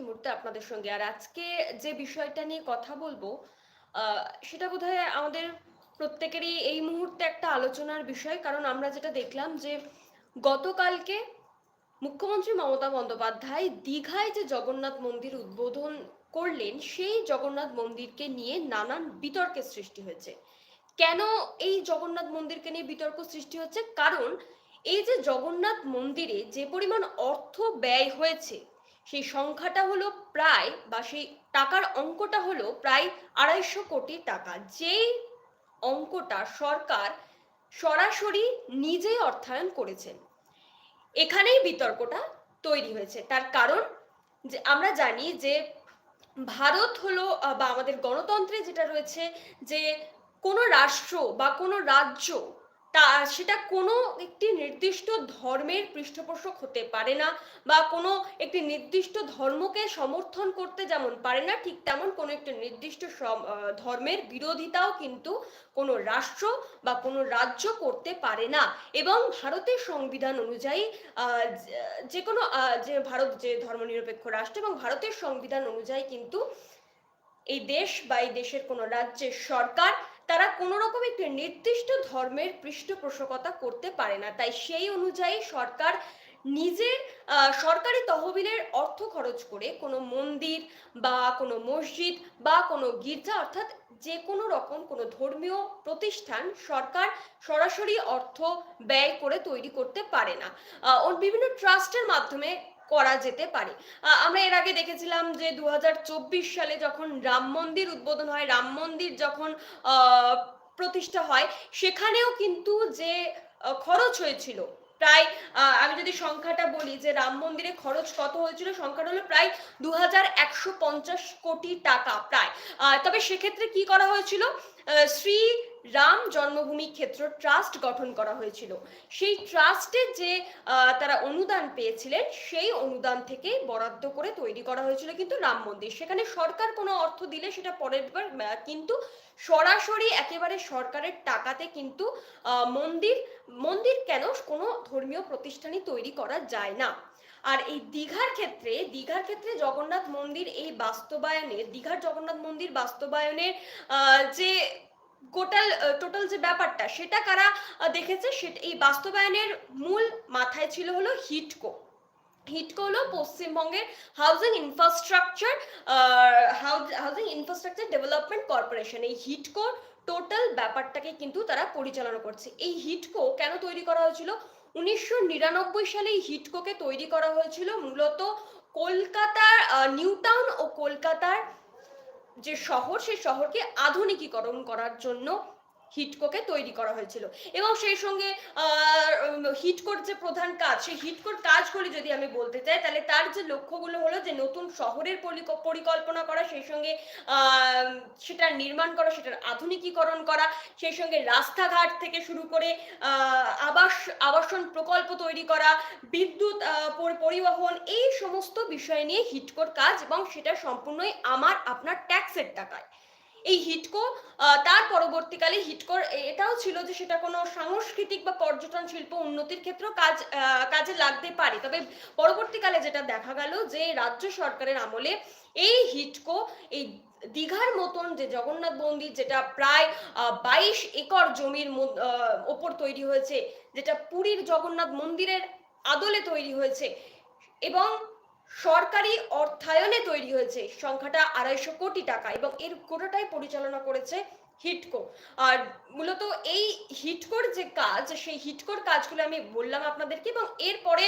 এই মুহূর্তে আপনাদের সঙ্গে। আর আজকে যে বিষয়টা নিয়ে কথা বলব সেটা বোধহয় আমাদের প্রত্যেকেরই এই মুহূর্তে একটা আলোচনার বিষয়। কারণ আমরা যেটা দেখলাম যে, গতকালকে মুখ্যমন্ত্রী মমতা বন্দ্যোপাধ্যায় দীঘায় যে জগন্নাথ মন্দির উদ্বোধন করলেন, সেই জগন্নাথ মন্দিরকে নিয়ে নানান বিতর্কের সৃষ্টি হয়েছে। কেন এই জগন্নাথ মন্দিরকে নিয়ে বিতর্ক সৃষ্টি হচ্ছে? কারণ এই যে জগন্নাথ মন্দিরে যে পরিমাণ অর্থ ব্যয় হয়েছে সেই সংখ্যাটা হলো প্রায় বা সেই টাকার অঙ্কটা হলো প্রায় আড়াইশো কোটি টাকা। যেই অঙ্কটা সরকার সরাসরি নিজেই অর্থায়ন করেছেন। এখানেই বিতর্কটা তৈরি হয়েছে। তার কারণ যে আমরা জানি যে ভারত হলো বা আমাদের গণতন্ত্রে যেটা রয়েছে যে কোনো রাষ্ট্র বা কোনো রাজ্য তা সেটা কোনো একটি নির্দিষ্ট ধর্মের পৃষ্ঠপোষক হতে পারে না বা কোনো একটি নির্দিষ্ট ধর্মকে সমর্থন করতে যেমন পারে না, ঠিক তেমন কোনো একটি নির্দিষ্ট ধর্মের বিরোধিতাও কিন্তু কোনো রাষ্ট্র বা কোনো রাজ্য করতে পারে না। এবং ভারতের সংবিধান অনুযায়ী যে- কোনো যে ভারত যে ধর্মনিরপেক্ষ রাষ্ট্র এবং ভারতের সংবিধান অনুযায়ী কিন্তু এই দেশ বা এই দেশের কোনো রাজ্যের সরকার তারা কোনো রকম একটি নির্দিষ্ট ধর্মের পৃষ্ঠপোষকতা করতে পারে না। তাই সেই অনুযায়ী সরকার নিজের সরকারি তহবিলের অর্থ খরচ করে কোনো মন্দির বা কোনো মসজিদ বা কোনো গির্জা অর্থাৎ যে কোনো রকম কোনো ধর্মীয় প্রতিষ্ঠান সরকার সরাসরি অর্থ ব্যয় করে তৈরি করতে পারে না। বিভিন্ন ট্রাস্টের মাধ্যমে করা যেতে পারে। আমরা এর আগে দেখেছিলাম যে দু হাজার চব্বিশ সালে যখন রাম মন্দির উদ্বোধন হয়, রাম মন্দির যখন প্রতিষ্ঠা হয়, সেখানেও কিন্তু যে খরচ হয়েছিল, প্রায় আমি যদি সংখ্যাটা বলি যে রাম মন্দিরে খরচ কত হয়েছিল, সংখ্যাটা হলো প্রায় দু হাজার একশো পঞ্চাশ কোটি টাকা প্রায়। তবে সেক্ষেত্রে কি করা হয়েছিল? শ্রী রাম জন্মভূমি ক্ষেত্র ট্রাস্ট গঠন করা হয়েছিল। সেই ট্রাস্টের যে তারা অনুদান পেয়েছিলেন, সেই অনুদান থেকে বরাদ্দ করে তৈরি করা হয়েছিল কিন্তু রাম মন্দির। সেখানে সরকার কোনো অর্থ দিলে সেটা পরের বার কিন্তু সরাসরি একেবারে সরকারের টাকাতে কিন্তু মন্দির মন্দির কেন কোনো ধর্মীয় প্রতিষ্ঠানই তৈরি করা যায় না। আর এই দীঘার ক্ষেত্রে দীঘার ক্ষেত্রে জগন্নাথ মন্দির এই বাস্তবায়নের, দীঘার জগন্নাথ মন্দির বাস্তবায়নের যে গোটাল টোটাল যে ব্যাপারটা, সেটা কারা দেখেছে? সেটা, এই বাস্তবায়নের মূল মাথায় ছিল হলো হিটকো। হিটকো হলো পশ্চিমবঙ্গের housing infrastructure housing infrastructure development corporation এই হিটকো টোটাল ব্যাপারটাকে কিন্তু তারা পরিচালনা করছে। এই হিটকো কেন তৈরি করা হয়েছিল? উনিশশো নিরানব্বই সালে এই হিটকোকে তৈরি করা হয়েছিল মূলত কলকাতার নিউ টাউন ও কলকাতার যে শহর সেই শহরকে আধুনিকীকরণ করার জন্য হিটকোকে তৈরি করা হয়েছিল। এবং সেই সঙ্গে হিটকোর যে প্রধান কাজ, সেই হিটকোর কাজগুলি যদি আমি বলতে চাই, তাহলে তার যে লক্ষ্যগুলো হলো যে নতুন শহরের পরিকল্পনা করা, সেই সঙ্গে সেটার নির্মাণ করা, সেটার আধুনিকীকরণ করা, সেই সঙ্গে রাস্তাঘাট থেকে শুরু করে আবাস, আবাসন প্রকল্প তৈরি করা, বিদ্যুৎ পরিবহন, এই সমস্ত বিষয় নিয়ে হিটকোর কাজ এবং সেটা সম্পূর্ণই আমার, আপনার ট্যাক্সের টাকায়। এই হিটকো তার পরবর্তীকালে হিটকোর এটাও ছিল যে সেটা কোনো সাংস্কৃতিক বা পর্যটন শিল্প উন্নতির ক্ষেত্রেও কাজ কাজে লাগতে পারে। তবে পরবর্তীকালে যেটা দেখা গেল যে রাজ্য সরকারের আমলে এই হিটকো, এই দীঘার মতন যে জগন্নাথ মন্দির, যেটা প্রায় বাইশ একর জমির ওপর তৈরি হয়েছে, যেটা পুরীর জগন্নাথ মন্দিরের আদলে তৈরি হয়েছে এবং সরকারি অর্থায়নে তৈরি হয়েছে। সংখ্যাটা আড়াইশো কোটি টাকা এবং এর গোটাটাই পরিচালনা করেছে হিটকো। আর মূলত এই হিটকোর যে কাজ, সেই হিটকোর কাজগুলো আমি বললাম আপনাদেরকে এবং এরপরে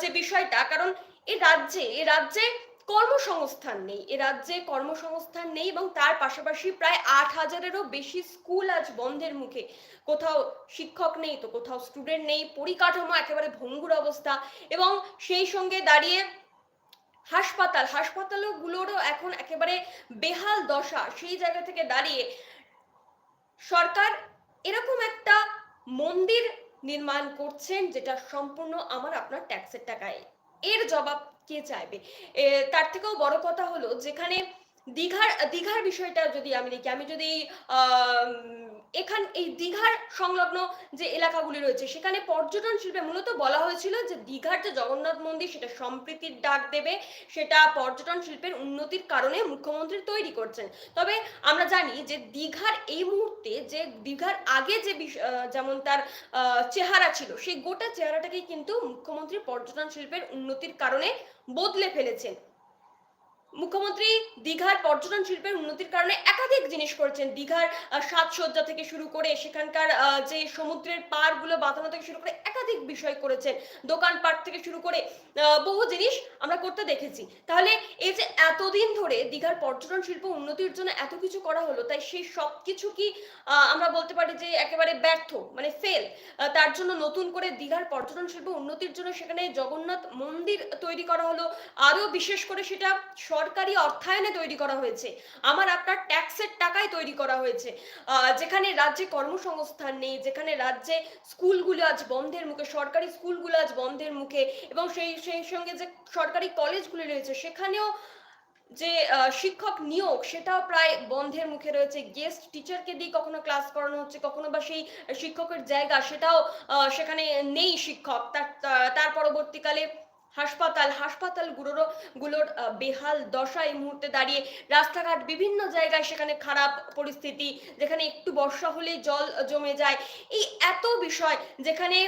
যে বিষয়টা, কারণ এ রাজ্যে এ রাজ্যে কর্মসংস্থান নেই, এ রাজ্যে কর্মসংস্থান নেই এবং তার পাশাপাশি প্রায় আট হাজারেরও বেশি স্কুল আজ বন্ধের মুখে। কোথাও শিক্ষক নেই তো কোথাও স্টুডেন্ট নেই, পরিকাঠামো একেবারে ভঙ্গুর অবস্থা এবং সেই সঙ্গে দাঁড়িয়ে হাসপাতাল হাসপাতালগুলোরও এখন একেবারে বেহাল দশা। সেই জায়গা থেকে দাঁড়িয়ে সরকার এরকম একটা মন্দির নির্মাণ করছেন যেটা সম্পূর্ণ আমার আপনার ট্যাক্সের টাকায়। এর জবাব কে চাইবে? তার থেকেও বড় কথা হলো যেখানে দীঘার দীঘার বিষয়টা যদি আমি দেখি আমি যদি আম, এখান, এই দীঘার সংলগ্ন যে এলাকাগুলি রয়েছে, সেখানে পর্যটন শিল্পে মূলত বলা হয়েছিল যে দীঘার যে জগন্নাথ মন্দির, সেটা সম্প্রীতির ডাক দেবে, সেটা পর্যটন শিল্পের উন্নতির কারণে মুখ্যমন্ত্রী তৈরি করছেন। তবে আমরা জানি যে দীঘার এই মুহূর্তে যে, দীঘার আগে যে যেমন তার চেহারা ছিল, সেই গোটা চেহারাটাকেই কিন্তু মুখ্যমন্ত্রী পর্যটন শিল্পের উন্নতির কারণে বদলে ফেলেছেন। মুখ্যমন্ত্রী দীঘার পর্যটন শিল্পের উন্নতির কারণে একাধিক জিনিস করেছেন। দীঘার সাজসজ্জা থেকে শুরু করে সেখানকার যে সমুদ্রের পাড়গুলো বাঁধানো থেকে শুরু করে একাধিক বিষয় করেছেন। দোকানপাট থেকে শুরু করে বহু জিনিস আমরা করতে দেখেছি। তাহলে এই যে এতদিন ধরে দীঘার পর্যটন শিল্প উন্নতির জন্য এত কিছু করা হলো, তাই সেই সব কিছু কি আমরা বলতে পারি যে একেবারে ব্যর্থ মানে ফেল তার জন্য নতুন করে দীঘার পর্যটন শিল্প উন্নতির জন্য সেখানে জগন্নাথ মন্দির তৈরি করা হলো। আরও বিশেষ করে সেটা সরকারি অর্থায়নে তৈরি করা হয়েছে। আমার আপনার ট্যাক্সের টাকায় তৈরি করা হয়েছে। যেখানে রাজ্যে কর্মসংস্থান নেই, যেখানে রাজ্যে স্কুলগুলো আজ বন্ধের মুখে, সরকারি স্কুলগুলো আজ বন্ধের মুখে এবং সেই সেই সঙ্গে যে সরকারি কলেজগুলি রয়েছে, সেখানেও যে শিক্ষক নিয়োগ, সেটাও প্রায় বন্ধের মুখে রয়েছে। গেস্ট টিচারকে দিয়ে কখনো ক্লাস করানো হচ্ছে, কখনো বা সেই শিক্ষকের জায়গা, সেটাও সেখানে নেই শিক্ষক। তার তার পরবর্তীকালে হাসপাতাল, হাসপাতালগুলোরও, গুলোর বেহাল দশা এই মুহূর্তে দাঁড়িয়ে। রাস্তাঘাট বিভিন্ন জায়গায় সেখানে খারাপ পরিস্থিতি, যেখানে একটু বর্ষা হলেই জল জমে যায়। এই এত বিষয় যেখানে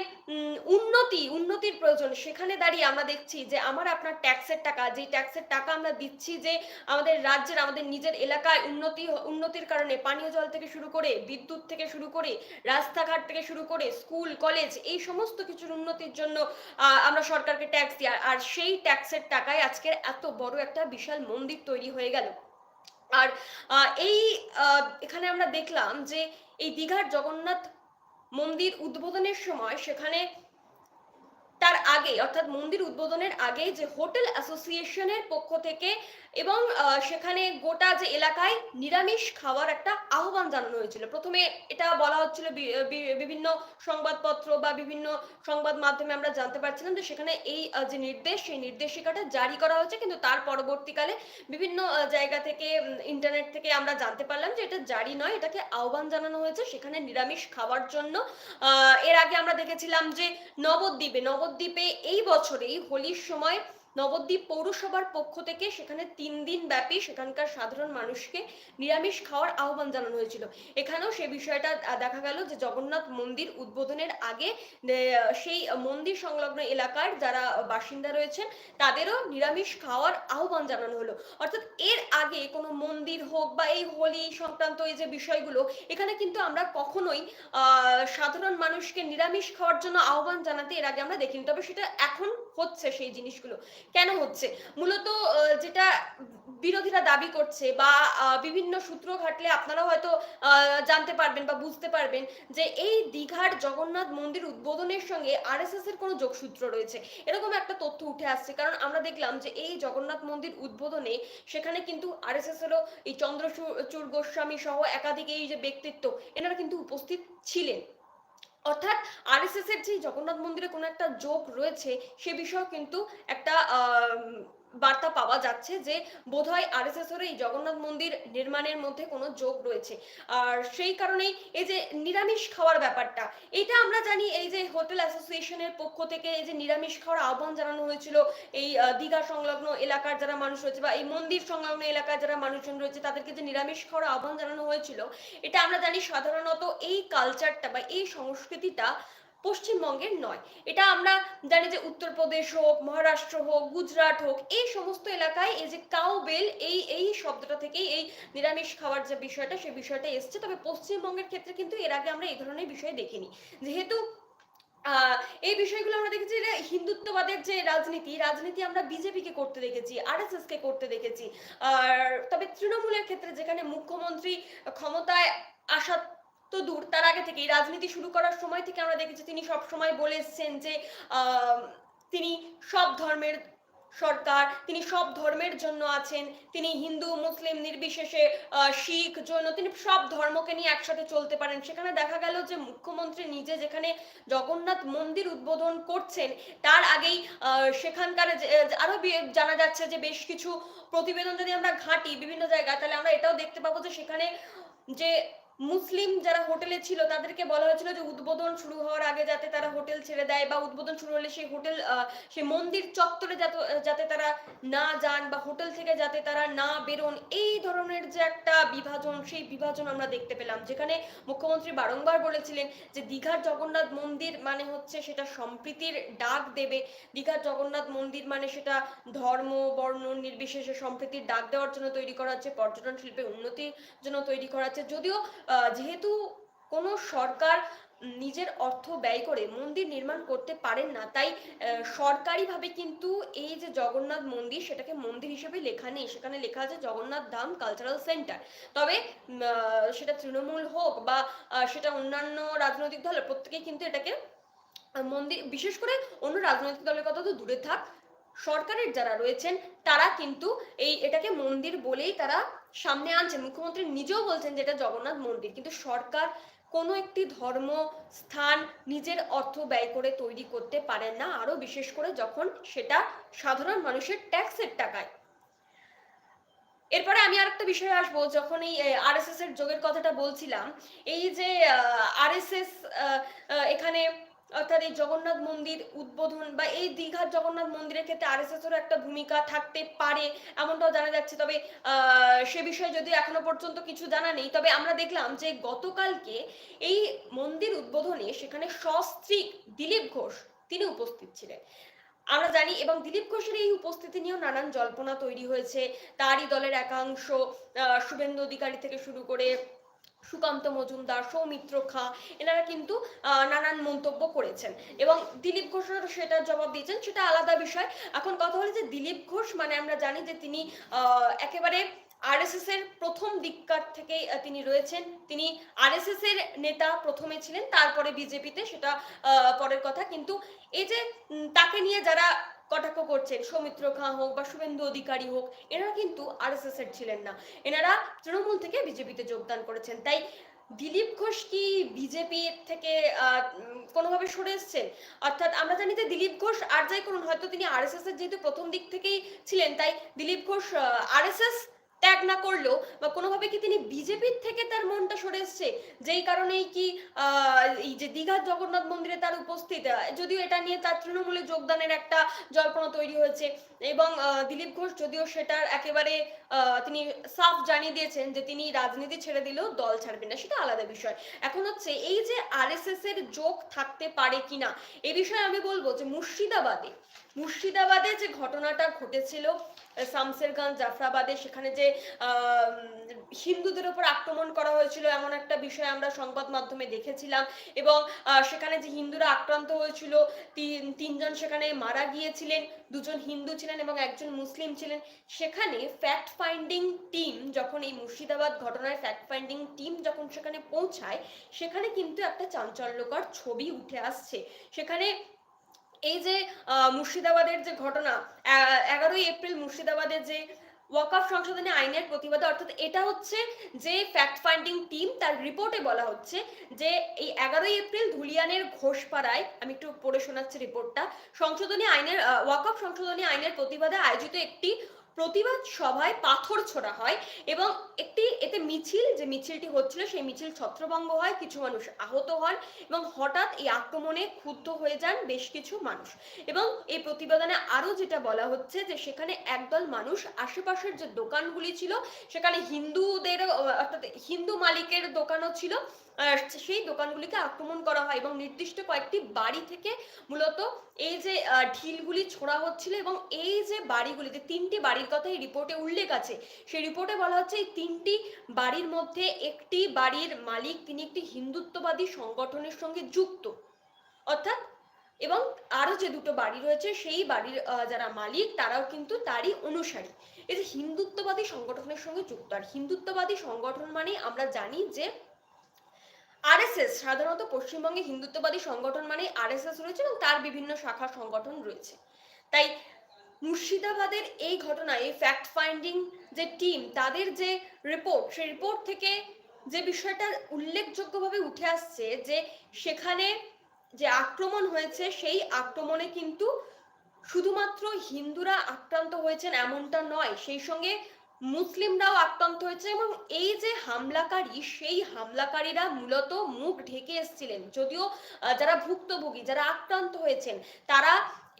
উন্নতি, উন্নতির প্রয়োজন, সেখানে দাঁড়িয়ে আমরা দেখছি যে আমার আপনার ট্যাক্সের টাকা যে ট্যাক্সের টাকা আমরা দিচ্ছি যে আমাদের রাজ্যের, আমাদের নিজের এলাকায় উন্নতি উন্নতির কারণে পানীয় জল থেকে শুরু করে, বিদ্যুৎ থেকে শুরু করে, রাস্তাঘাট থেকে শুরু করে, স্কুল, কলেজ, এই সমস্ত কিছুর উন্নতির জন্য আমরা সরকারকে ট্যাক্স দিই। আর- সেই ট্যাক্সের টাকায় আজকের এত বড় একটা বিশাল মন্দির তৈরি হয়ে গেল। আর এই এখানে আমরা দেখলাম যে এই দীঘার জগন্নাথ মন্দির উদ্বোধনের সময় সেখানে তার আগে, অর্থাৎ মন্দির উদ্বোধনের আগে যে হোটেল অ্যাসোসিয়েশনের পক্ষ থেকে এবং সেখানে গোটা যে এলাকায় নিরামিষ খাওয়ার একটা আহ্বান জানানো হয়েছিল। প্রথমে এটা বলা হচ্ছিল বিভিন্ন সংবাদপত্র বা বিভিন্ন সংবাদ মাধ্যমে আমরা জানতে পারছিলাম যে সেখানে এই যে নির্দেশ, সেই নির্দেশিকাটা জারি করা হয়েছে। কিন্তু তার পরবর্তীকালে বিভিন্ন জায়গা থেকে ইন্টারনেট থেকে আমরা জানতে পারলাম যে এটা জারি নয়, এটাকে আহ্বান জানানো হয়েছে সেখানে নিরামিষ খাওয়ার জন্য। এর আগে আমরা দেখেছিলাম যে নবদ্বীপে নবদ্বীপে এই বছরেই হোলির সময় নবদ্বীপ পৌরসভার পক্ষ থেকে সেখানে তিন দিন ব্যাপী সেখানকার সাধারণ মানুষকে নিরামিষ খাওয়ার আহ্বান জানানো হয়েছিল। এখানেও সে বিষয়টা দেখা গেল যে জগন্নাথ মন্দির উদ্বোধনের আগে সেই মন্দির সংলগ্ন এলাকার যারা বাসিন্দা রয়েছেন, তাদেরও নিরামিষ খাওয়ার আহ্বান জানানো হলো। অর্থাৎ এর আগে কোনো মন্দির হোক বা এই হোলি সংক্রান্ত এই যে বিষয়গুলো, এখানে কিন্তু আমরা কখনোই সাধারণ মানুষকে নিরামিষ খাওয়ার জন্য আহ্বান জানাতে এর আগে আমরা দেখিনি। তবে সেটা এখন হচ্ছে সেই জিনিসগুলো। কেন হচ্ছে? মূলত যেটা বিরোধীরা দাবি করছে বা বিভিন্ন সূত্র ঘাটলে আপনারা হয়তো জানতে পারবেন বা বুঝতে পারবেন যে এই দীঘার জগন্নাথ মন্দির উদ্বোধনের সঙ্গে আরএসএস এর কোনো যোগসূত্র রয়েছে। এরকম একটা তথ্য উঠে আসছে। কারণ আমরা দেখলাম যে এই জগন্নাথ মন্দির উদ্বোধনে সেখানে কিন্তু আরএসএস এরও এই চন্দ্রচূড় গোস্বামী সহ একাধিক এই যে ব্যক্তিত্ব, এনারা কিন্তু উপস্থিত ছিলেন। অর্থাৎ আর এস এর যে জগন্নাথ মন্দিরে কোনো একটা যোগ রয়েছে, সে বিষয়েও কিন্তু একটা বার্তা পাওয়া যাচ্ছে যে বোধহয় আরএসএস এর এই জগন্নাথ মন্দির নির্মাণের মধ্যে কোনো যোগ রয়েছে। আর সেই কারণেই এই যে নিরামিষ খাওয়ার ব্যাপারটা, এটা আমরা জানি এই যে হোটেল অ্যাসোসিয়েশনের পক্ষ থেকে এই যে নিরামিষ খাওয়ার আহ্বান জানানো হয়েছিল, এই দীঘা সংলগ্ন এলাকার যারা মানুষ রয়েছে বা এই মন্দির সংলগ্ন এলাকার যারা মানুষজন রয়েছে, তাদেরকে যে নিরামিষ খাওয়ার আহ্বান জানানো হয়েছিল, এটা আমরা জানি সাধারণত এই কালচারটা বা এই সংস্কৃতিটা পশ্চিমবঙ্গের নয়। এটা আমরা জানি যে উত্তরপ্রদেশ হোক, মহারাষ্ট্র হোক, গুজরাট হোক, এই সমস্ত এলাকায় এই যে কাউ বেল এই এই শব্দটা থেকেই এই নিরামিষ খাওয়ার যে বিষয়টা, সেই বিষয়টা এসছে। তবে পশ্চিমবঙ্গের ক্ষেত্রে কিন্তু এর আগে আমরা এই ধরনের বিষয় দেখিনি। যেহেতু এই বিষয়গুলো আমরা দেখেছি হিন্দুত্ববাদের যে রাজনীতি রাজনীতি আমরা বিজেপিকে করতে দেখেছি আরএসএস কে করতে দেখেছি। আর তবে তৃণমূলের ক্ষেত্রে যেখানে মুখ্যমন্ত্রী ক্ষমতায় আসা তো দূর, তার আগে থেকেই রাজনীতি শুরু করার সময় থেকে আমরা দেখেছি তিনি সব সময় বলে এসছেন যে তিনি সব ধর্মের সরকার, তিনি সব ধর্মের জন্য আছেন, তিনি হিন্দু, মুসলিম, নির্বিশেষে শিখ, জৈন, তিনি সব ধর্মকে নিয়ে একসাথে চলতে পারেন। সেখানে দেখা গেল যে মুখ্যমন্ত্রী নিজে যেখানে জগন্নাথ মন্দির উদ্বোধন করছেন, তার আগেই সেখানকার যে- আরও জানা যাচ্ছে যে বেশ কিছু প্রতিবেদন যদি আমরা ঘাঁটি বিভিন্ন জায়গায়, তাহলে আমরা এটাও দেখতে পাবো যে সেখানে যে মুসলিম যারা হোটেলে ছিল, তাদেরকে বলা হয়েছিল যে উদ্বোধন শুরু হওয়ার আগে যাতে তারা হোটেল ছেড়ে দেয় বা উদ্বোধন শুরু হলে সেই হোটেল সেই মন্দির চত্বরে যাতে তারা না যান বা হোটেল থেকে যাতে তারা না বেরোন, এই ধরনের যে একটা বিভাজন, সেই বিভাজন আমরা দেখতে পেলাম। যেখানে মুখ্যমন্ত্রী বারংবার বলেছিলেন যে দীঘার জগন্নাথ মন্দির মানে হচ্ছে সেটা সম্প্রীতির ডাক দেবে। দীঘার জগন্নাথ মন্দির মানে সেটা ধর্ম, বর্ণ, নির্বিশেষে সম্প্রীতির ডাক দেওয়ার জন্য তৈরি করা হচ্ছে, পর্যটন শিল্পে উন্নতির জন্য তৈরি করা হচ্ছে। যদিও যেহেতু কোনো সরকার নিজের অর্থ ব্যয় করে মন্দির নির্মাণ করতে পারেন না, তাই সরকারিভাবে কিন্তু এই যে জগন্নাথ মন্দির সেটাকে মন্দির হিসেবে লেখা নেই। সেখানে লেখা আছে জগন্নাথ ধাম কালচারাল সেন্টার তবে সেটা তৃণমূল হোক বা সেটা অন্যান্য রাজনৈতিক দলের, প্রত্যেকেই কিন্তু এটাকে মন্দির, বিশেষ করে অন্য রাজনৈতিক দলের কথা তো দূরে থাক সরকারের যারা রয়েছেন, তারা কিন্তু এই এটাকে মন্দির বলেই তারা সামনে আনছেন মুখ্যমন্ত্রী নিজেও বলছেন যে এটা জগন্নাথ মন্দির। কিন্তু সরকার কোনো একটি ধর্ম স্থান নিজের অর্থ ব্যয় করে তৈরি করতে পারেন না। আরও বিশেষ করে যখন সেটা সাধারণ মানুষের ট্যাক্সের টাকায়। এরপরে আমি আরেকটা বিষয়ে আসব। যখন এই আরএসএস এর যোগের কথাটা বলছিলাম, এই যে আরএসএস এখানে অর্থাৎ এই জগন্নাথ মন্দির উদ্বোধন বা এই দীঘার জগন্নাথ মন্দিরের ক্ষেত্রে আর এস এর একটা ভূমিকা থাকতে পারে, এমনটাও জানা যাচ্ছে। তবে সে বিষয়ে যদি এখনও পর্যন্ত কিছু জানা নেই, তবে আমরা দেখলাম যে গতকালকে এই মন্দির উদ্বোধনে সেখানে সস্ত্রীক দিলীপ ঘোষ তিনি উপস্থিত ছিলেন। আমরা জানি এবং দিলীপ ঘোষের এই উপস্থিতি নিয়েও নানান জল্পনা তৈরি হয়েছে। তারই দলের একাংশ শুভেন্দু অধিকারী থেকে শুরু করে সুকান্ত মজুমদার, সৌমিত্র খাঁ, এনারা কিন্তু নানান মন্তব্য করেছেন। এবং দিলীপ ঘোষের সেটার জবাব দিয়েছেন, সেটা আলাদা বিষয়। এখন কথা হলো যে দিলীপ ঘোষ মানে আমরা জানি যে তিনি একেবারে আরএসএস এর প্রথম দিককার থেকে তিনি রয়েছেন। তিনি আরএসএস এর নেতা প্রথমে ছিলেন, তারপরে বিজেপিতে, সেটা পরের কথা। কিন্তু এই যে তাকে নিয়ে যারা কটাক্ষ করছেন, সৌমিত্র খাঁ হোক বা শুভেন্দু অধিকারী হোক, এনারা কিন্তু আরএসএস এর ছিলেন না। এনারা তৃণমূল থেকে বিজেপিতে যোগদান করেছেন। তাই দিলীপ ঘোষ কি বিজেপি থেকে কোনোভাবে সরে এসছেন? অর্থাৎ আমরা জানি যে দিলীপ ঘোষ আর যাই করুন, হয়তো তিনি আরএসএস এর যেহেতু প্রথম দিক থেকেই ছিলেন, তাই দিলীপ ঘোষ আরএসএস ত্যাগ না করলেও বা কোনোভাবে কি তিনি বিজেপির থেকে তার মনটা সরে এসছে? যেই কারণেই কি এই যে দীঘার জগন্নাথ মন্দিরে তার উপস্থিত যদিও এটা নিয়ে তার তৃণমূলে যোগদানের একটা জল্পনা তৈরি হয়েছে এবং দিলীপ ঘোষ যদিও সেটার একেবারে তিনি সাফ জানিয়ে দিয়েছেন যে তিনি রাজনীতি ছেড়ে দিলেও দল ছাড়বেন না, সেটা আলাদা বিষয়। এখন হচ্ছে এই যে আরএসএস এর যোগ থাকতে পারে কিনা, এ বিষয়ে আমি বলব যে মুর্শিদাবাদে মুর্শিদাবাদে যে ঘটনাটা ঘটেছিল শামসেরগঞ্জ জাফরাবাদে, সেখানে যে হিন্দুদের উপর আক্রমণ করা হয়েছিল, এমন একটা বিষয় আমরা সংবাদ মাধ্যমে দেখেছিলাম। এবং সেখানে যে হিন্দুরা আক্রান্ত হয়েছিল, তিন, তিনজন সেখানে মারা গিয়েছিলেন, দুজন হিন্দু ছিলেন এবং একজন মুসলিম ছিলেন। সেখানে ফ্যাক্ট ফাইন্ডিং টিম যখন এই মুর্শিদাবাদ ঘটনায় ফ্যাক্ট ফাইন্ডিং টিম যখন সেখানে পৌঁছায়, সেখানে কিন্তু একটা চাঞ্চল্যকর ছবি উঠে আসছে। সেখানে এই যে মুর্শিদাবাদের যে ঘটনা এগারোই এপ্রিল মুর্শিদাবাদের যে ওয়াকআপ সংশোধনী আইনের প্রতিবাদে, অর্থাৎ এটা হচ্ছে যে ফ্যাক্ট ফাইন্ডিং টিম তার রিপোর্টে বলা হচ্ছে যে এই এগারোই এপ্রিল ধুলিয়ানের ঘোষপাড়ায়, আমি একটু পড়ে শোনাচ্ছি রিপোর্টটা সংশোধনী আইনের ওয়াকআপ সংশোধনী আইনের প্রতিবাদে আয়োজিত একটি প্রতিবাদ সভায় পাথর ছোড়া হয় এবং একটি এতে মিছিল, যে মিছিলটি হচ্ছিল সেই মিছিল ছত্রভঙ্গ হয়, কিছু মানুষ আহত হন এবং হঠাৎ এই আক্রমণে ক্ষুব্ধ হয়ে যান বেশ কিছু মানুষ। এবং এই প্রতিবেদনে আরও যেটা বলা হচ্ছে যে সেখানে একদল মানুষ, আশেপাশের যে দোকানগুলি ছিল, সেখানে হিন্দুদের, অর্থাৎ হিন্দু মালিকের দোকানও ছিল। সেই দোকানগুলিকে আক্রমণ করা হয় এবং নির্দিষ্ট কয়েকটি বাড়ি থেকে মূলত এই যে ঢিলগুলি ছোড়া হচ্ছিল এবং এই যে বাড়িগুলিতে তিনটি বাড়ির কথা এই রিপোর্টে উল্লেখ আছে। সেই রিপোর্টে বলা হচ্ছে এই তিনটি বাড়ির মধ্যে একটি বাড়ির মালিক তিনি একটি হিন্দুত্ববাদী সংগঠনের সঙ্গে যুক্ত। অর্থাৎ, এবং আরও যে দুটো বাড়ি রয়েছে সেই বাড়ির যারা মালিক তারাও কিন্তু তারই অনুসারী। এই যে হিন্দুত্ববাদী সংগঠনের সঙ্গে যুক্ত। আর হিন্দুত্ববাদী সংগঠন মানে আমরা জানি যে আরএসএস সাধারণত পশ্চিমবঙ্গে হিন্দুত্ববাদী সংগঠন মানে আরএসএস রয়েছে এবং তার বিভিন্ন শাখা সংগঠন রয়েছে। তাই মুর্শিদাবাদের এই ঘটনায় ফ্যাক্ট ফাইন্ডিং যে টিম তাদের যে রিপোর্ট সেই রিপোর্ট থেকে যে বিষয়টা উল্লেখযোগ্যভাবে উঠে আসছে যে সেখানে যে আক্রমণ হয়েছে, সেই আক্রমণে কিন্তু শুধুমাত্র হিন্দুরা আক্রান্ত হয়েছেন এমনটা নয়, সেই সঙ্গে মুসলিমরাও আক্রান্ত হয়েছে এবং এই যে হামলাকারী, সেই হামলাকারীরা মূলত মুখ ঢেকে এসেছিলেন। যদিও যারা ভুক্তভোগী, যারা আক্রান্ত হয়েছেন, তারা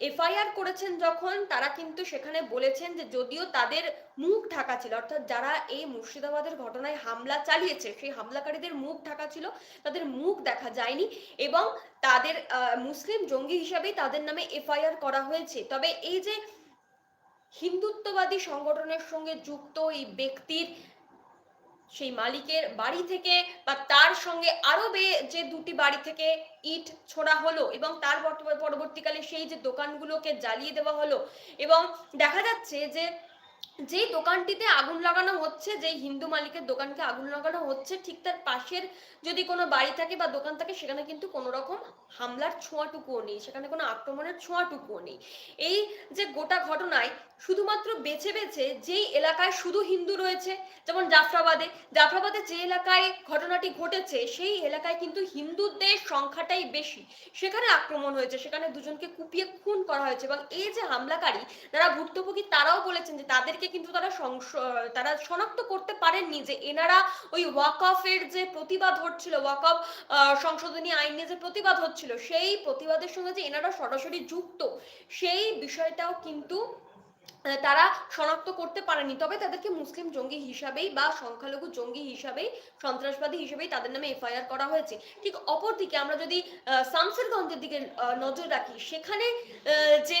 এফআইআর করেছেন যখন, তারা কিন্তু সেখানে বলেছেন যে যদিও তাদের মুখ ঢাকা ছিল, অর্থাৎ যারা এই মুর্শিদাবাদের ঘটনায় হামলা চালিয়েছে, সেই হামলাকারীদের মুখ ঢাকা ছিল, তাদের মুখ দেখা যায়নি এবং তাদের মুসলিম জঙ্গি হিসাবেই তাদের নামে এফআইআর করা হয়েছে। তবে এই যে হিন্দুত্ববাদী সংগঠনের সঙ্গে যুক্ত এই ব্যক্তির সেই মালিকের বাড়ি থেকে বা তার সঙ্গে আরও যে দুটি বাড়ি থেকে ইট ছোড়া হলো এবং তার পরবর্তীকালে সেই যে দোকানগুলোকে জ্বালিয়ে দেওয়া হলো এবং দেখা যাচ্ছে যে যে দোকানটিতে আগুন লাগানো হচ্ছে, যে হিন্দু মালিকের দোকানকে আগুন লাগানো হচ্ছে, ঠিক তার পাশের যদি কোনো বাড়ি থাকে বা দোকান থাকে, সেখানে কিন্তু কোনো রকম হামলার ছোঁয়াটুকুও নেই। সেখানে কোনো আক্রমণের ছোঁয়াটুকুও নেই। এই যে গোটা ঘটনায় শুধুমাত্র বেছে বেছে যেই এলাকায় শুধু হিন্দু রয়েছে, যেমন জাফরাবাদে জাফরাবাদে যে এলাকায় ঘটনাটি ঘটেছে, সেই এলাকায় কিন্তু হিন্দুদের সংখ্যাটাই বেশি। সেখানে আক্রমণ হয়েছে, সেখানে দুজনকে কুপিয়ে খুন করা হয়েছে এবং এই যে হামলাকারী, যারা ভুক্তভোগী, তারাও বলেছেন যে তাদেরকে কিন্তু তারা তারা শনাক্ত করতে পারেননি যে এনারা ওই ওয়াকফের যে প্রতিবাদ হচ্ছিল, ওয়াকফ সংশোধনী আইনে যে প্রতিবাদ হচ্ছিল, সেই প্রতিবাদের সঙ্গে যে এনারা সরাসরি যুক্ত, সেই বিষয়টাও কিন্তু তারা শনাক্ত করতে পারেনি তবে তাদেরকে মুসলিম জঙ্গি হিসাবেই বা সংখ্যালঘু জঙ্গি হিসাবেই, সন্ত্রাসবাদী হিসেবেই তাদের নামে এফআইআর করা হয়েছে। ঠিক অপরদিকে আমরা যদি শামসেরগঞ্জের দিকে নজর রাখি, সেখানে যে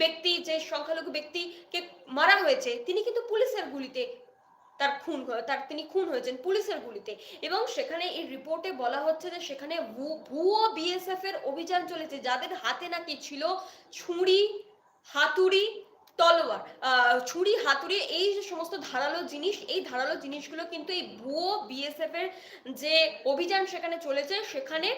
ব্যক্তি, যে সংখ্যালঘু ব্যক্তিকে মারা হয়েছে, তিনি কিন্তু পুলিশের গুলিতে তার খুন তার তিনি খুন হয়েছেন পুলিশের গুলিতে। এবং সেখানে এই রিপোর্টে বলা হচ্ছে যে সেখানে ভুয়ো বিএসএফ এর অভিযান চলেছে। যাদের হাতে নাকি ছিল ছুরি, হাতুড়ি তলোয়ার। ছুরি, হাতুড়ি, এই যে সমস্ত ধারালো জিনিস, এই ধারালো জিনিসগুলো কিন্তু এই ভুয়ো বিএসএফ এর যে অভিযান সেখানে চলেছে, সেখানে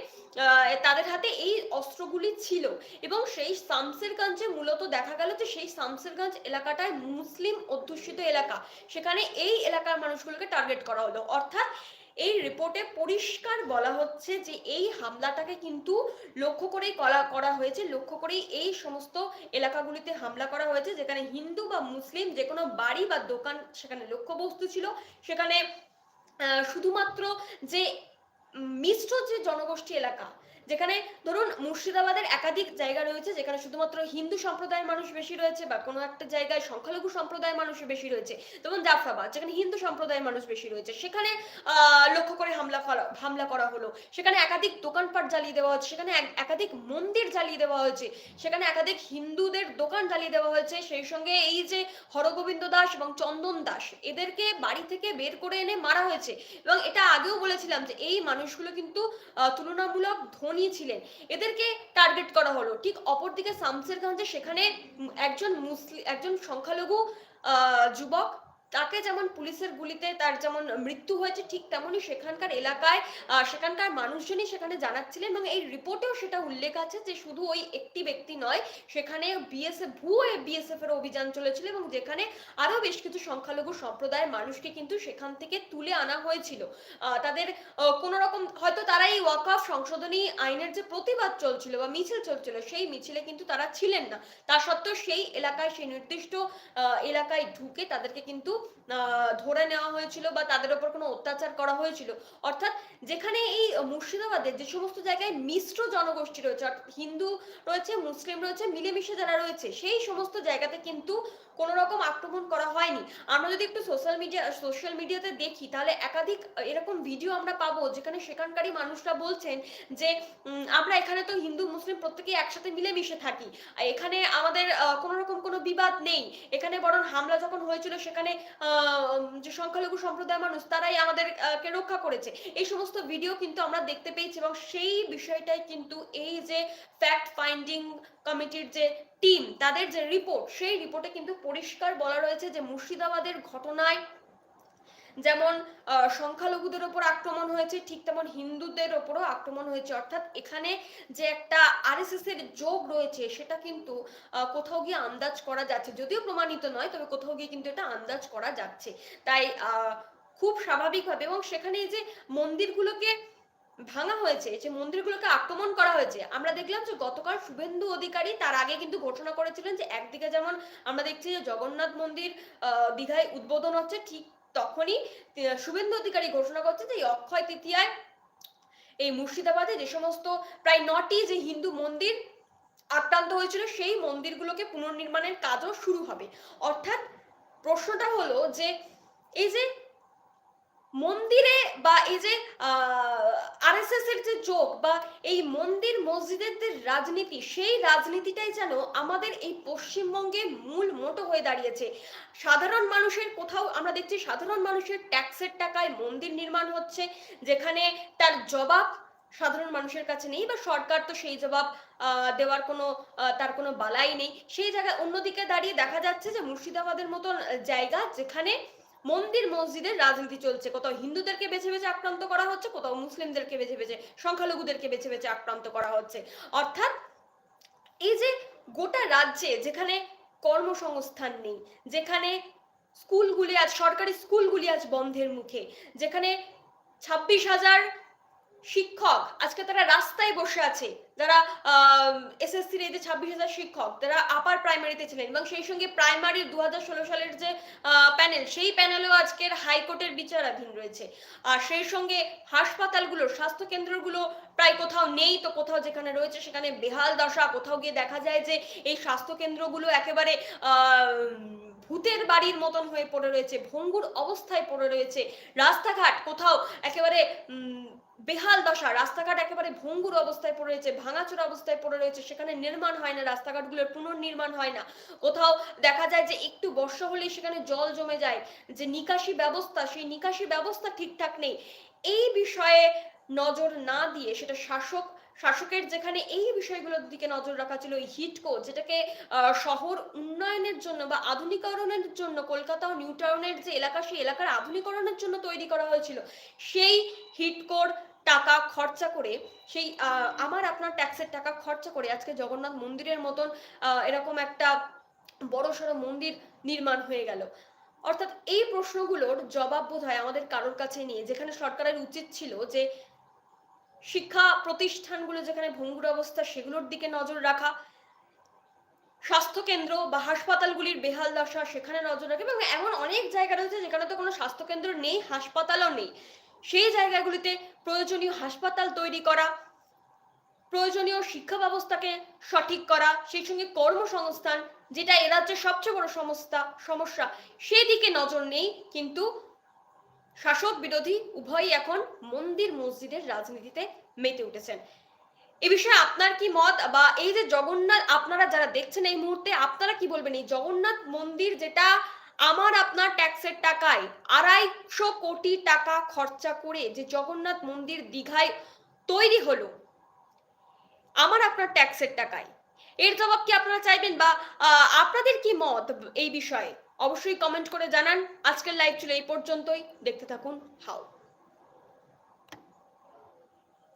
তাদের হাতে এই অস্ত্রগুলি ছিল। এবং সেই শামসেরগঞ্জে মূলত দেখা গেল যে সেই শামসেরগঞ্জ এলাকাটায় মুসলিম অধ্যুষিত এলাকা। সেখানে এই এলাকার মানুষগুলোকে টার্গেট করা হলো। অর্থাৎ এই রিপোর্টে পরিষ্কার বলা হচ্ছে যে এই হামলাটাকে কিন্তু লক্ষ্য করেই করা করা হয়েছে, লক্ষ্য করেই এই সমস্ত এলাকাগুলিতে হামলা করা হয়েছে, যেখানে হিন্দু বা মুসলিম যে কোনো বাড়ি বা দোকান সেখানে লক্ষ্যবস্তু ছিল। সেখানে শুধুমাত্র যে মিশ্র যে জনগোষ্ঠী এলাকা যেখানে ধরুন মুর্শিদাবাদের একাধিক জায়গা রয়েছে, যেখানে শুধুমাত্র হিন্দু সম্প্রদায়ের মানুষ বেশি রয়েছে বা কোনো একটা জায়গায় সংখ্যালঘু সম্প্রদায়ের মানুষ বেশি রয়েছে। যেমন জাফরাবাদ, যেখানে হিন্দু সম্প্রদায়ের মানুষ বেশি রয়েছে। সেখানে লক্ষ্য করে হামলা করা হামলা করা হলো। সেখানে একাধিক দোকানপাট জ্বালিয়ে দেওয়া হচ্ছে। সেখানে একাধিক মন্দির জ্বালিয়ে দেওয়া হয়েছে সেখানে একাধিক হিন্দুদের দোকান জ্বালিয়ে দেওয়া হয়েছে সেই সঙ্গে এই যে হরগোবিন্দ দাস এবং চন্দন দাস, এদেরকে বাড়ি থেকে বের করে এনে মারা হয়েছে। এবং এটা আগেও বলেছিলাম যে এই মানুষগুলো কিন্তু তুলনামূলক ধনী ছিলেন এদেরকে টার্গেট করা হলো। ঠিক অপরদিকে শামসেরগঞ্জে সেখানে একজন মুসলিম একজন সংখ্যালঘু যুবক তাকে যেমন পুলিশের গুলিতে তার যেমন মৃত্যু হয়েছে, ঠিক তেমনই সেখানকার এলাকায় সেখানকার মানুষজনই সেখানে জানাচ্ছিলেন এবং এই রিপোর্টেও সেটা উল্লেখ আছে যে শুধু ওই একটি ব্যক্তি নয়, সেখানে বিএসএফ ভুয়ো বিএসএফ এর অভিযান চলেছিল এবং যেখানে আরও বেশ কিছু সংখ্যালঘু সম্প্রদায়ের মানুষকে কিন্তু সেখান থেকে তুলে আনা হয়েছিল। তাদের কোন রকম হয়তো তারা এই ওয়াকফ সংশোধনী আইনের যে প্রতিবাদ চলছিল বা মিছিল চলছিল, সেই মিছিলে কিন্তু তারা ছিলেন না। তা সত্ত্বেও সেই এলাকায়, সেই নির্দিষ্ট এলাকায় ঢুকে তাদেরকে কিন্তু ধরে নেওয়া হয়েছিল বা তাদের ওপর কোনো অত্যাচার করা হয়েছিল। অর্থাৎ যেখানে এই মুর্শিদাবাদের যে সমস্ত জায়গায় মিশ্র জনগোষ্ঠী রয়েছে হিন্দু রয়েছে, মুসলিম রয়েছে, মিলেমিশে যারা রয়েছে, সেই সমস্ত জায়গাতে কিন্তু কোনো রকম আক্রমণ করা হয়নি। আমরা যদি একটু সোশ্যাল মিডিয়া সোশ্যাল মিডিয়াতে দেখি, তাহলে একাধিক, এরকম ভিডিও আমরা পাবো, যেখানে সেখানকারই মানুষরা বলছেন যে আমরা এখানে তো হিন্দু, মুসলিম প্রত্যেকেই একসাথে মিলেমিশে থাকি। এখানে আমাদের কোনো রকম কোনো বিবাদ নেই। এখানে বরং হামলা যখন হয়েছিল, সেখানে যে সংখ্যালঘু সম্প্রদায়ের মানুষ, তারাই আমাদেরকে রক্ষা করেছে। এই সমস্ত ভিডিও কিন্তু আমরা দেখতে পেয়েছি এবং সেই বিষয়টাই কিন্তু এই যে ফ্যাক্ট ফাইন্ডিং কমিটির যে টিম তাদের যে রিপোর্ট সেই রিপোর্টে কিন্তু পরিষ্কার বলা রয়েছে যে মুর্শিদাবাদের ঘটনায় যেমন সংখ্যালঘুদের ওপর আক্রমণ হয়েছে, ঠিক তেমন হিন্দুদের ওপরও আক্রমণ হয়েছে। অর্থাৎ এখানে যে একটা আরএসএস এর যোগ রয়েছে, সেটা কিন্তু কোথাও গিয়ে আন্দাজ করা যাচ্ছে। যদিও প্রমাণিত নয়, তবে কোথাও গিয়ে কিন্তু এটা আন্দাজ করা যাচ্ছে। তাই খুব স্বাভাবিকভাবে এবং সেখানে যে মন্দিরগুলোকে ভাঙা হয়েছে, যে মন্দিরগুলোকে আক্রমণ করা হয়েছে। আমরা দেখলাম যে গতকাল শুভেন্দু অধিকারী তার আগে কিন্তু ঘোষণা করেছিলেন যে একদিকে যেমন আমরা দেখছি যে জগন্নাথ মন্দির দীঘায় উদ্বোধন হচ্ছে, ঠিক তখনই শুভেন্দু অধিকারী ঘোষণা করছে যে এই অক্ষয় তৃতীয়ায় এই মুর্শিদাবাদে যে সমস্ত প্রায় নটি যে হিন্দু মন্দির আক্রান্ত হয়েছিল, সেই মন্দিরগুলোকে পুনর্নির্মাণের কাজও শুরু হবে। অর্থাৎ প্রশ্নটা হলো যে এই যে মন্দিরে বা এই যে আরএসএস এর যে যোগ বা এই মন্দির মসজিদের যে রাজনীতি, সেই রাজনীতিটাই যেন আমাদের এই পশ্চিমবঙ্গে মূল মোটো হয়ে দাঁড়িয়েছে। সাধারণ মানুষের কোথাও আমরা দেখছি, সাধারণ মানুষের ট্যাক্সের টাকায় মন্দির নির্মাণ হচ্ছে, যেখানে তার জবাব সাধারণ মানুষের কাছে নেই বা সরকার তো সেই জবাব দেওয়ার কোনো তার কোনো বালাই নেই। সেই জায়গায় অন্যদিকে দাঁড়িয়ে দেখা যাচ্ছে যে মুর্শিদাবাদের মতন জায়গা যেখানে মন্দির মসজিদের রাজনীতি চলছে। কোথাও হিন্দুদেরকে বেছে বেছে আক্রান্ত করা হচ্ছে, কোথাও মুসলিমদেরকে বেছে বেছে সংখ্যালঘুদেরকে বেছে বেছে আক্রান্ত করা হচ্ছে। অর্থাৎ এই যে গোটা রাজ্যে যেখানে কর্মসংস্থান নেই, যেখানে স্কুলগুলি আজ, সরকারি স্কুলগুলি আজ বন্ধের মুখে, যেখানে ছাব্বিশ হাজার শিক্ষক। আজকে তারা রাস্তায় বসে আছে। যারা এসএসসির এই যে ছাব্বিশ হাজার শিক্ষক, যারা আপার প্রাইমারিতে ছিলেন এবং সেই সঙ্গে প্রাইমারি দু হাজার ষোলো সালের যে প্যানেল সেই প্যানেলেও আজকের হাইকোর্টের বিচারাধীন রয়েছে। আর সেই সঙ্গে হাসপাতালগুলো, স্বাস্থ্য কেন্দ্রগুলো প্রায় কোথাও নেই তো কোথাও যেখানে রয়েছে সেখানে বেহাল দশা। কোথাও গিয়ে দেখা যায় যে এই স্বাস্থ্য কেন্দ্রগুলো একেবারে ভূতের বাড়ির মতন হয়ে পড়ে রয়েছে, ভঙ্গুর অবস্থায় পড়ে রয়েছে। রাস্তাঘাট কোথাও একেবারে বেহাল দশা, রাস্তাঘাট একেবারে ভঙ্গুর অবস্থায় পড়ে রয়েছে, ভাঙাচোর অবস্থায় পড়ে রয়েছে, সেখানে নির্মাণ হয় না, রাস্তাঘাটগুলোর পুনর্নির্মাণ হয় না। কোথাও দেখা যায় যে একটু বর্ষা হলেই সেখানে জল জমে যায়, যে নিকাশি ব্যবস্থা, সেই নিকাশি ব্যবস্থা ঠিকঠাক নেই। এই বিষয়ে নজর না দিয়ে সেটা শাসক, শাসকের যেখানে এই বিষয়গুলোর দিকে নজর রাখা ছিল এই হিটকো, যেটাকে শহর উন্নয়নের জন্য বা আধুনিকরণের জন্য, কলকাতা ও নিউ টাউনের যে এলাকা, সেই এলাকার আধুনিকরণের জন্য তৈরি করা হয়েছিল। সেই হিটকোর টাকা খরচা করে সেই আমার আপনার ট্যাক্সের টাকা খরচা করে আজকে জগন্নাথ মন্দিরের মতন এরকম একটা বড়সড় মন্দির নির্মাণ হয়ে গেল। অর্থাৎ এই প্রশ্নগুলোর জবাব বোধ হয় আমাদের কারোর কাছে নিয়ে যেখানে সরকারের উচিত ছিল যে শিক্ষা প্রতিষ্ঠানগুলো যেখানে ভঙ্গুর অবস্থা সেগুলোর দিকে নজর রাখা স্বাস্থ্য কেন্দ্র বা হাসপাতালগুলির বেহাল দশা সেখানে নজর রাখে এবং এমন অনেক জায়গা রয়েছে যেখানে তো কোনো স্বাস্থ্য কেন্দ্র নেই, হাসপাতালও নেই। সেই জায়গাগুলিতে প্রয়োজনীয় হাসপাতাল তৈরি করা, প্রয়োজনীয় শিক্ষা ব্যবস্থাকে সঠিক করা, সেই সঙ্গে কর্মসংস্থান, যেটা এ রাজ্যের সবচেয়ে বড় সমস্যা সমস্যা, সেদিকে নজর নেই, কিন্তু শাসক বিরোধী উভয়ই এখন মন্দির মসজিদের রাজনীতিতে মেতে উঠেছেন। এ বিষয়ে আপনার কি মত বা এই যে জগন্নাথ, আপনারা যারা দেখছেন এই মুহূর্তে, আপনারা কি বলবেন? এই জগন্নাথ মন্দির যেটা আমার আপনার ট্যাক্সের টাকায় আড়াইশো কোটি টাকা খরচা করে যে জগন্নাথ মন্দির দীঘায় তৈরি হলো, আমার আপনার ট্যাক্সের টাকায়। এর জবাব কি আপনারা চাইবেন বা আপনাদের কি মত এই বিষয়ে? অবশ্যই কমেন্ট করে জানান। আজকের লাইভ ছিল এই পর্যন্তই। দেখতে থাকুন, হাও।